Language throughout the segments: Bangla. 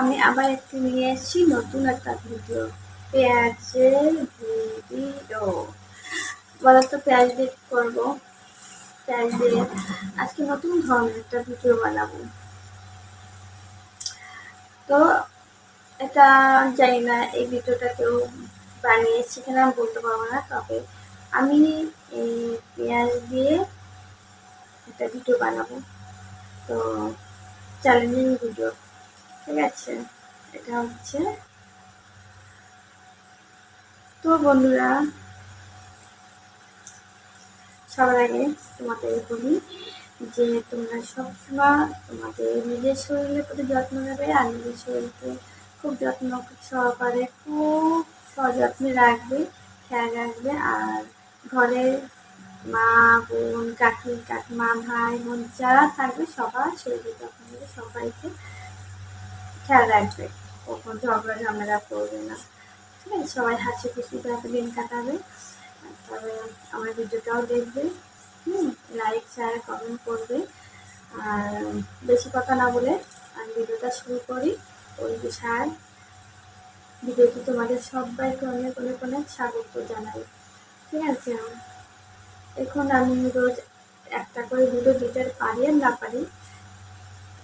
আমি আবার একটু নিয়ে এসেছি নতুন একটা ভিডিও। পেঁয়াজের ভিডিও। বলো তো পেঁয়াজ দিয়ে করব। পেঁয়াজ দিয়ে আজকে নতুন ধরনের একটা ভিডিও বানাবো। তো এটা জানি না, এই ভিডিওটা কেউ বানিয়েছে কিনা আমি বলতে পারব না, তবে আমি এই পেঁয়াজ দিয়ে একটা ভিডিও বানাবো। তো চ্যালেঞ্জিং ভিডিও আছে এটা হচ্ছে তো বন্ধুরা, সবার আগে তোমাদের বলি যে তোমরা সবসময় তোমাদের নিজের শরীরের প্রতি যত্ন নেবে আর নিজের শরীরকে খুব যত্ন সহকারে, খুব সযত্নে রাখবে, খেয়াল রাখবে। আর ঘরের মা, বোন, কাকি, কাকিমা, ভাই, বোন যারা থাকবে সবার শরীরের যত্ন নেবে, সবাইকে খেয়াল রাখবে। কখন ঝগড়া ঝামেলা করবে না। ঠিক আছে, সবাই হাসি খুশি করে দিন কাটাবে। তবে আমার ভিডিওটাও দেখবে। হুম লাইক শেয়ার কমেন্ট করবে। আর বেশি কথা না বলে আমি ভিডিওটা শুরু করি। ওই যে সার। ভিডিওটি তোমাদের সবাইকে অনেক অনেক অনেক স্বাগত জানাই। ঠিক আছে? এখন আমি রোজ একটা করে ভিডিও দিতে পারি আর না পারি,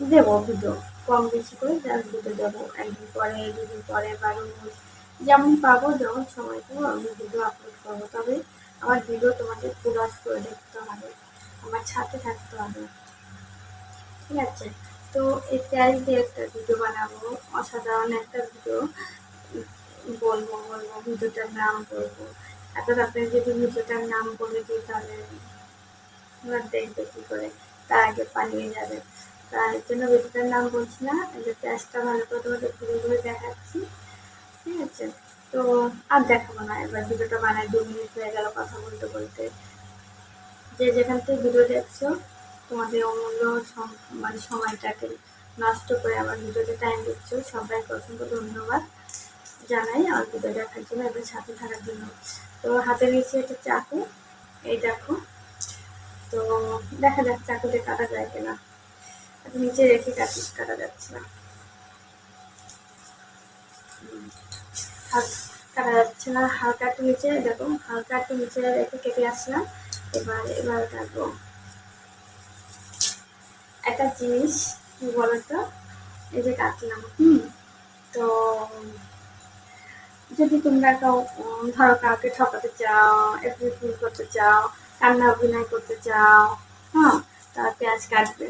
দেবো ভিডিও কম বেশি করে ভিডিও দেবো। একদিন পরে, দুদিন পরে বারো রোজ যেমন পাবো, যেমন সময় পাবো, আমি ভিডিও আপলোড করব। তবে আমার ভিডিও তোমাদের পুরাস করে দেখতে হবে। আমার ছাতে থাকতে হবে। ঠিক আছে? তো এই পেঁয়াজ দিয়ে একটা ভিডিও বানাবো। অসাধারণ একটা ভিডিও বলব বলব, ভিডিওটার নাম বলব। এখন আপনি যদি ভিডিওটার নাম বলে দিই তাহলে দেখবে কী করে? তার আগে পালিয়ে যাবে। তার জন্য ভিডিওটার নাম বলছি না পেঁয়াজটা ভালো করে তোমাদের ঘুরে ঘুরে দেখাচ্ছি। ঠিক আছে? তো আর দেখাবো না, এবার ভিডিওটা বানায় দু মিনিট হয়ে গেল কথা বলতে বলতে। যে যেখান থেকে ভিডিও দেখছ, তোমাদের অমূল্য মানে সময়টাকে নষ্ট করে আমার ভিডিওতে টাইম দিচ্ছ, সবাইকে অসংখ্য ধন্যবাদ জানাই আমার ভিডিও দেখার জন্য এবার সাথে থাকার জন্য। তো হাতে নিয়েছি একটা চাকু, এই দেখো। তো দেখা যাক চাকুতে কাটা যায় কিনা। নিচে রেখে কাটি কাটা যাচ্ছে না। কাটা যাচ্ছে না। হালকা একটু নিচে, দেখো, হালকা একটু নিচে রেখে কেটে আসলাম। এবার এবার কাটবো। একটা জিনিস কি বলতো? এই যে কাটলাম, হুম? তো, যদি তোমরা কাউ, ধরো কাউকে ঠকাতে চাও একটু ফুল করতে চাও কান্না অভিনয় করতে চাও হ্যাঁ তা পেঁয়াজ কাটবে।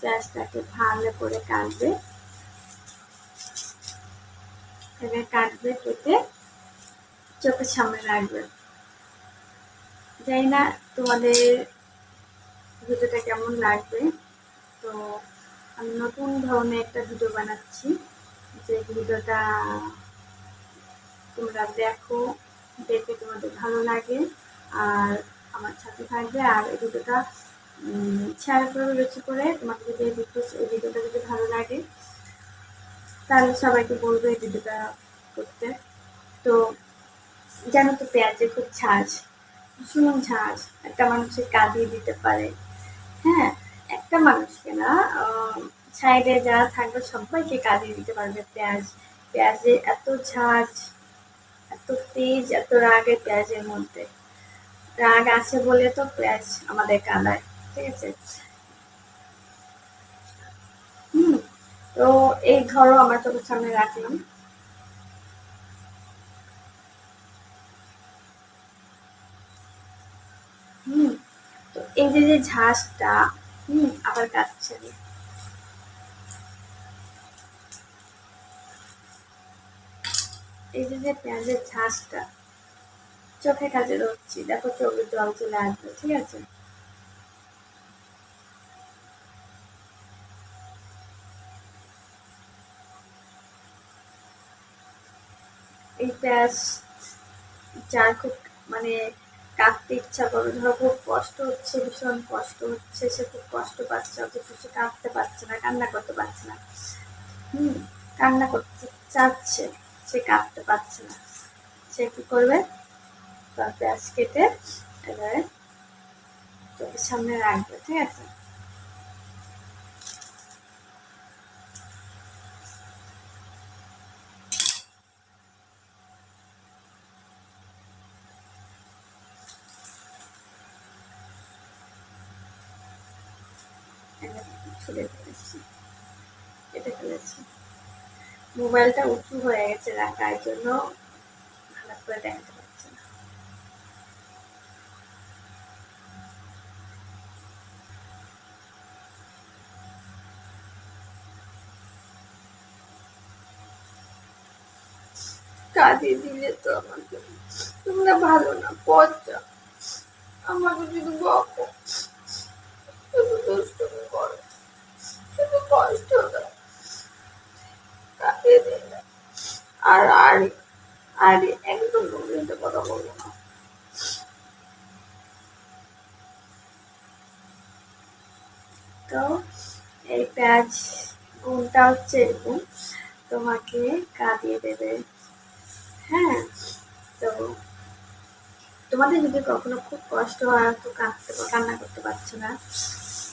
পেঁয়াজটাকে ভালো করে কাটবে। এবার কাটবে কেটে চোখের সামনে রাখবে। জানি না তোমাদের ভিডিওটা কেমন লাগবে। তো আমি নতুন ধরনের একটা ভিডিও বানাচ্ছি। যে ভিডিওটা তোমরা দেখো, দেখে তোমাদের ভালো লাগে। আর আমার সাথে থাকবে আর এই ভিডিওটা শেয়ার করবে বেশি করে? তোমাকে যদি এই ভিডিও এই ভিডিওটা যদি ভালো লাগে, তাহলে সবাইকে বলব এই ভিডিওটা করতে। তো, জানো তো পেঁয়াজে খুব ঝাঁজ, ভীষণ ঝাঁজ। একটা মানুষের কাঁদিয়ে দিতে পারে। হ্যাঁ একটা মানুষকে না সাইডে যারা থাকবে সবাইকে কাঁদিয়ে দিতে পারবে পেঁয়াজ। পেঁয়াজে এত ঝাঁজ, এত তেজ, এত রাগের পেঁয়াজের মধ্যে। রাগ আছে বলে তো পেঁয়াজ আমাদের কাঁদায়। হুম তো এই ধরো আমার চোখের সামনে রাখলাম হুম তো এই যে যে ঝাঁসটা হুম আবার কাটছে এই যে যে পেঁয়াজের ঝাঁসটা, চোখে কাজে রচ্ছি দেখো চোখে জল চলে আসবে, ঠিক আছে? এই পেঁয়াজ যার খুব মানে কাঁদতে ইচ্ছা করে। ধরো খুব কষ্ট হচ্ছে, ভীষণ কষ্ট হচ্ছে, সে খুব কষ্ট পাচ্ছে, অথচ সে কাঁদতে পারছে না, কান্না করতে পারছে না। হুম, কান্না করতে চাচ্ছে, সে কাঁদতে পারছে না। সে কি করবে? তার পেঁয়াজ কেটে এবারে চোখের সামনে রাখবে, ঠিক আছে? মোবাইলটা উঁচু হয়ে গেছে রাখার জন্য ভালো করে দেখাতে পারছি না। কাঁদিয়ে দিলে তো আমাকে। তোমরা ভালো না, পচা। আমাকে শুধু বকো শুধু দুষ্টুমি করো শুধু কষ্ট দাও কাঁদিয়ে দিলে আর আর আর একদম গভীরতে কথা বলব না। তো এই পেঁয়াজ গুণটা হচ্ছে এরকম, তোমাকে কাঁদিয়ে দেবে। হ্যাঁ তো তোমাদের যদি কখনো খুব কষ্ট হয়, তো কাঁদতে কান্না করতে পারছ না।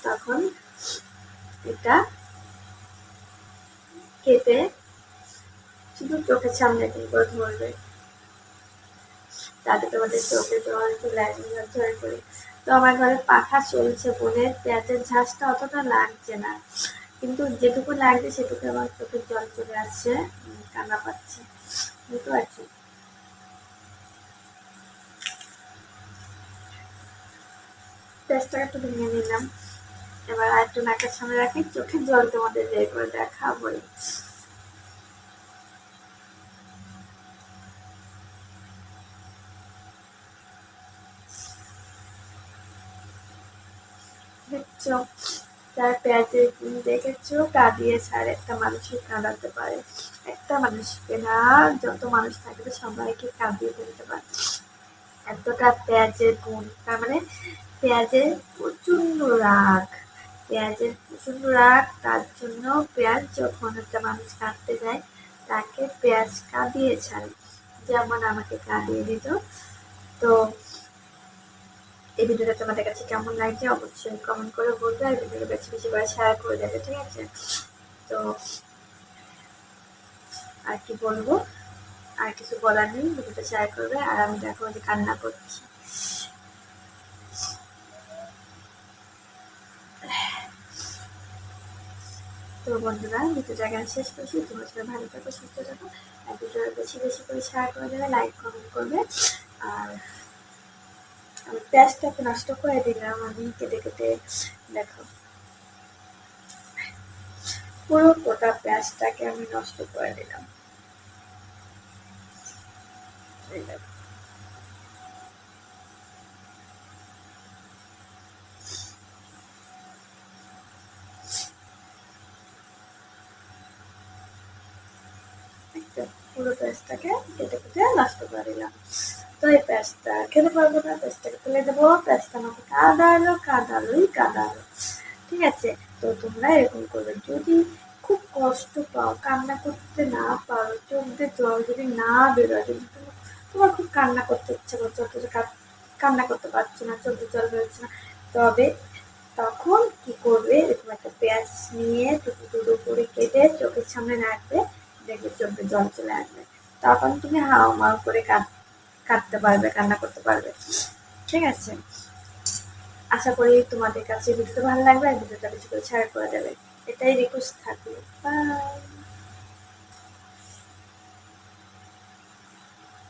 তখন এটা কেটে শুধু চোখের সামনে করে ধরবে। তাতে তোমাদের চোখে জল চলে আসবে ঝরঝর করে। তো আমার ঘরে পাখা চলছে বলে পেঁয়াজের ঝাঁসটা অতটা লাগছে না। কিন্তু যেটুকু লাগছে সেটুকু আমার চোখের জল চলে আসছে কান্না পাচ্ছে। বুঝতে পারছি? একটু ভেঙে নিলাম। এবার আর একটু নাকের সামনে রাখি, চোখের জল তোমাদের বের করে দেখাবো দেখছ? তার পেঁয়াজে দেখেছ? কাঁদিয়ে ছাড় একটা মানুষকে কাঁদাতে পারে। একটা মানুষকে না, যত মানুষ থাকবে সবাইকে কাঁদিয়ে ফেলতে পারে। এতটা পেঁয়াজের গুণ। তার মানে পেঁয়াজের প্রচণ্ড রাগ। পেঁয়াজের প্রচণ্ড রাগ, তার জন্য পেঁয়াজ যখন একটা মানুষ কাঁদতে যায়, তাকে পেঁয়াজ কাঁদিয়ে ছাড়ে। যেমন আমাকে কাঁদিয়ে দিত। তো এই ভিডিওটা তোমাদের কাছে কেমন লাগছে অবশ্যই কমেন্ট করে বলবে আর ভিডিওটা বেশি বেশি করে শেয়ার করে দেবে, ঠিক আছে? তো আর কি বলব? আর কিছু বলার নেই, ভিডিওটা শেয়ার করবে আর আমি দেখো যে কান্না করছি। তো বন্ধুরা, ভিডিওটা এখানে শেষ করছি। তোমার সবাই ভালো থাকো, সুস্থ থাকো। আর ভিডিওটা বেশি বেশি করে শেয়ার করে দেবে লাইক কমেন্ট করবে। আর আমি পেঁয়াজটাকে নষ্ট করে দিলাম, আমি কেটে কেটে দেখো পুরো গোটা পেঁয়াজটাকে আমি নষ্ট করে দিলাম। পুরো পেঁয়াজটাকে কেটে কেটে নষ্ট করে দিলাম। তো এই পেঁয়াজটা খেতে পারব না? পেঁয়াজটাকে ফেলে দেবো। পেঁয়াজটা আমাকে কাদালো কাদালোই কাদালো ঠিক আছে? তো তোমরা এরকম করবে। যদি খুব কষ্ট পাও, কান্না করতে না পারো, চোখ দিয়ে জল যদি না বেরোয়, যদি তোমার খুব কান্না করতে ইচ্ছে করছে, অথচ কান্না করতে পারছ না, চোখ দিয়ে জল বেরোচ্ছে না, তবে তখন কি করবে? এরকম একটা পেঁয়াজ নিয়ে টুকু টুকু করে কেটে চোখের সামনে রাখবে, দেখবে চোখে জল চলে আসবে। তখন তুমি হাও মাও করে কাঁদ কাটতে পারবে কান্না করতে পারবে। ঠিক আছে? আশা করি তোমাদের কাছে ভিডিওটা ভালো লাগবে, আর ভিডিওটা বেশি করে শেয়ার করে দেবে। এটাই রিকোয়েস্ট থাকবে বাই